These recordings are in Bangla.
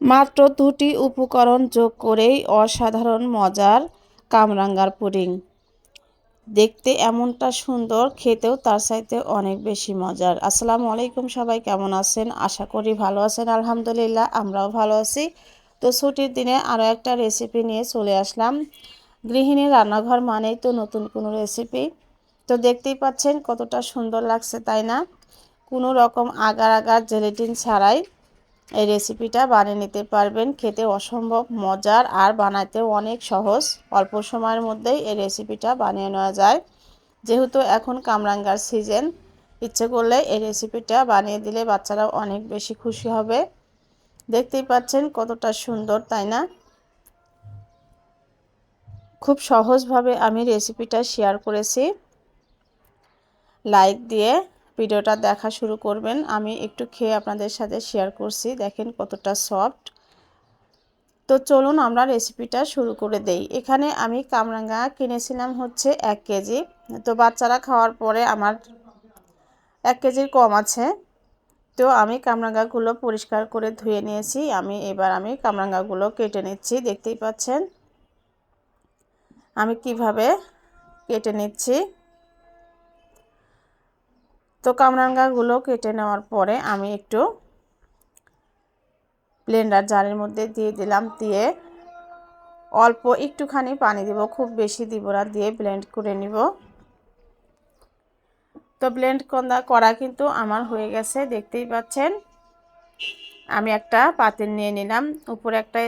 মাত্র দুটি উপকরণ যোগ করেই অসাধারণ মজার কামরাঙ্গার পুডিং। দেখতে এমনটা সুন্দর, খেতেও তার চাইতে অনেক বেশি মজার। আসসালামু আলাইকুম সবাই, কেমন আছেন? আশা করি ভালো আছেন, আলহামদুলিল্লাহ, আমরাও ভালো আছি। তো ছুটির দিনে আরও একটা রেসিপি নিয়ে চলে আসলাম। গৃহিণীর রান্নাঘর মানেই তো নতুন কোনো রেসিপি তো দেখতেই পাচ্ছেন কতটা সুন্দর লাগছে, তাই না? কোনো রকম আগার আগার জেলেটিন ছাড়াই এই রেসিপিটা বানিয়ে নিতে পারবেন। খেতে অসম্ভব মজার আর বানাতেও অনেক সহজ। অল্প সময়ের মধ্যেই এই রেসিপিটা বানিয়ে নেওয়া যায়। যেহেতু এখন কামরাঙ্গার সিজন ইচ্ছে করলে এই রেসিপিটা বানিয়ে দিলে বাচ্চারাও অনেক বেশি খুশি হবে। দেখতেই পাচ্ছেন কতটা সুন্দর, তাই না? খুব সহজভাবে আমি রেসিপিটা শেয়ার করেছি। লাইক দিয়ে ভিডিওটা দেখা শুরু করবেন। আমি একটু খেয়ে আপনাদের সাথে শেয়ার করছি। দেখেন কতটা সফট তো চলুন আমরা রেসিপিটা শুরু করে দেই। এখানে আমি কামরাঙ্গা কিনেছিলাম হচ্ছে এক কেজি। তো বাচ্চারা খাওয়ার পরে আমার এক কেজির কম আছে। তো আমি কামরাঙ্গাগুলো পরিষ্কার করে ধুয়ে নিয়েছি। আমি এবার আমি কামরাঙ্গাগুলো কেটে নিচ্ছি। দেখতেই পাচ্ছেন? আমি কীভাবে কেটে নিচ্ছি? তো কামরাঙ্গাগুলো কেটে নেওয়ার পরে আমি একটু ব্লেন্ডার জারের মধ্যে দিয়ে দিলাম, দিয়ে অল্প একটুখানি পানি দিব, খুব বেশি দিব না, দিয়ে ব্লেন্ড করে নিব। তো ব্লেন্ড করা কিন্তু আমার হয়ে গেছে, দেখতেই পাচ্ছেন। আমি একটা পাতিল নিয়ে নিলাম, উপরে একটা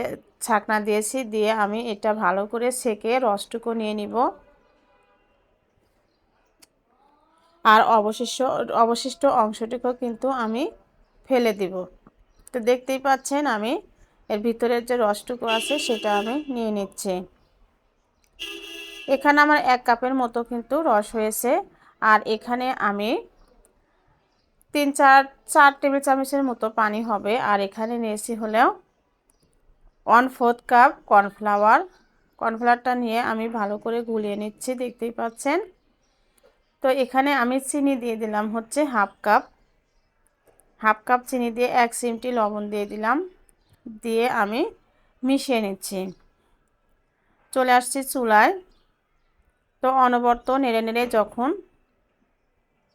ছাকনা দিয়েছি, দিয়ে আমি এটা ভালো করে সেকে রসটুকু নিয়ে নিব। আর অবশিষ্ট অবশিষ্ট অংশটুকু কিন্তু আমি ফেলে দিব। তো দেখতেই পাচ্ছেন আমি, এর ভিতরের যে রসটুকু আছে সেটা আমি নিয়ে নিচ্ছি। এখানে আমার এক কাপের মতো কিন্তু রস হয়েছে। আর এখানে আমি তিন চার চার টেবিল চামচের মতো পানি হবে। আর এখানে নিয়েছি হলেও ওয়ান ফোর্থ কাপ কর্নফ্লাওয়ার। কর্নফ্লাওয়ারটা নিয়ে আমি ভালো করে গুলিয়ে নিচ্ছি, দেখতেই পাচ্ছেন। তো এখানে আমি চিনি দিয়ে দিলাম হচ্ছে হাফ কাপ। হাফ কাপ চিনি দিয়ে এক সিমটি লবণ দিয়ে দিলাম। দিয়ে আমি মিশিয়ে নিচ্ছি। চলে আসছি চুলায়। তো অনবর্ত নেড়ে নেড়ে যখন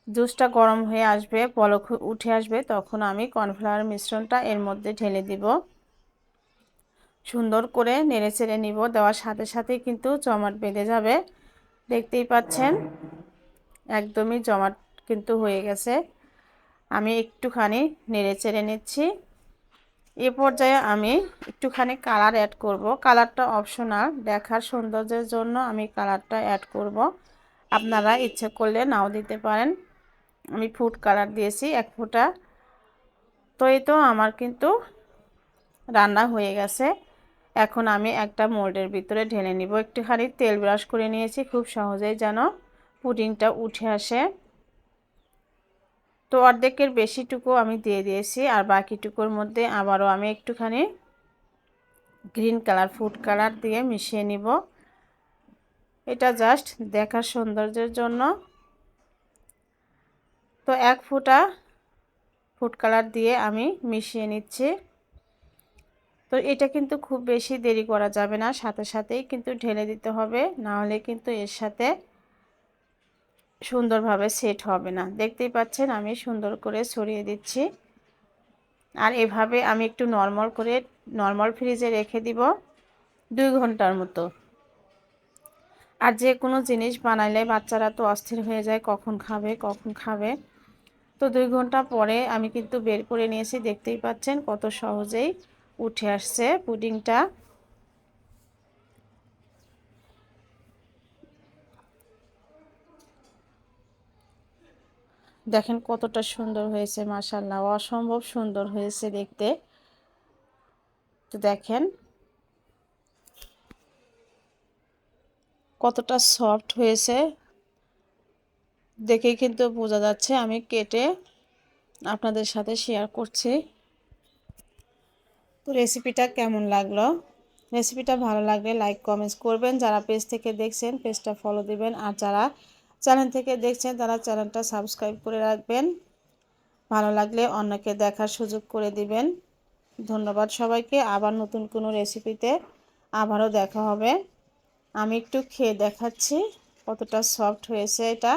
জুসটা গরম হয়ে আসবে পলক উঠে আসবে, তখন আমি কর্নফ্লাওয়ার মিশ্রণটা এর মধ্যে ঢেলে দিব। সুন্দর করে নেড়ে চেড়ে নিব, দেওয়ার সাথে সাথে কিন্তু জমাট বেঁধে যাবে। দেখতেই পাচ্ছেন? একদমই জমাট কিন্তু হয়ে গেছে। আমি একটুখানি নেড়ে চেড়ে নিচ্ছি। এ পর্যায়ে আমি একটুখানি কালার অ্যাড করব। কালারটা অপশনাল দেখার সৌন্দর্যের জন্য আমি কালারটা অ্যাড করব। আপনারা ইচ্ছে করলে নাও দিতে পারেন। আমি ফুড কালার দিয়েছি এক ফোঁটা। তো এই তো আমার কিন্তু রান্না হয়ে গেছে। এখন আমি একটা মোল্ডের ভিতরে ঢেলে নিব। একটুখানি তেল ব্রাশ করে নিয়েছি, খুব সহজেই যেন পুডিংটা উঠে আসে। তো অর্ধেকের বেশিটুকু আমি দিয়ে দিয়েছি আর বাকিটুকুর মধ্যে আবারও আমি একটুখানি গ্রিন কালার, ফুড কালার দিয়ে মিশিয়ে নিব। এটা জাস্ট দেখার সৌন্দর্যের জন্য। তো এক ফুটা ফুড কালার দিয়ে আমি মিশিয়ে নিচ্ছি। তো এটা কিন্তু খুব বেশি দেরি করা যাবে না, সাথে সাথেই কিন্তু ঢেলে দিতে হবে, না হলে কিন্তু এর সাথে সুন্দরভাবে সেট হবে না। দেখতেই পাচ্ছেন আমি সুন্দর করে ছড়িয়ে দিচ্ছি। আর এভাবে আমি একটু নর্মাল করে নর্মাল ফ্রিজে রেখে দিব দুই ঘণ্টার মতো। আর যে কোনো জিনিস বানাইলে বাচ্চারা তো অস্থির হয়ে যায়, কখন খাবে কখন খাবে। তো দুই ঘণ্টা পরে আমি কিন্তু বের করে নিয়েছি। দেখতেই পাচ্ছেন কত সহজেই উঠে আসছে পুডিংটা। দেখেন কতটা সুন্দর হয়েছে মাসাল্লাহ অসম্ভব সুন্দর হয়েছে দেখতে। তো দেখেন কতটা সফট হয়েছে। দেখেই কিন্তু বোঝা যাচ্ছে আমি কেটে আপনাদের সাথে শেয়ার করছি। তো রেসিপিটা কেমন লাগল? রেসিপিটা ভালো লাগলে লাইক, কমেন্টস করবেন। যারা পেজ থেকে দেখছেন, পেজটা ফলো দিবেন। আর যারা চ্যানেল থেকে দেখছেন তারা চ্যানেলটা সাবস্ক্রাইব করে রাখবেন। ভালো লাগলে অন্যকে দেখার সুযোগ করে দিবেন। ধন্যবাদ সবাইকে। আবার নতুন কোনো রেসিপিতে আবারও দেখা হবে। আমি একটু খেয়ে দেখাচ্ছি কতটা সফট হয়েছে এটা।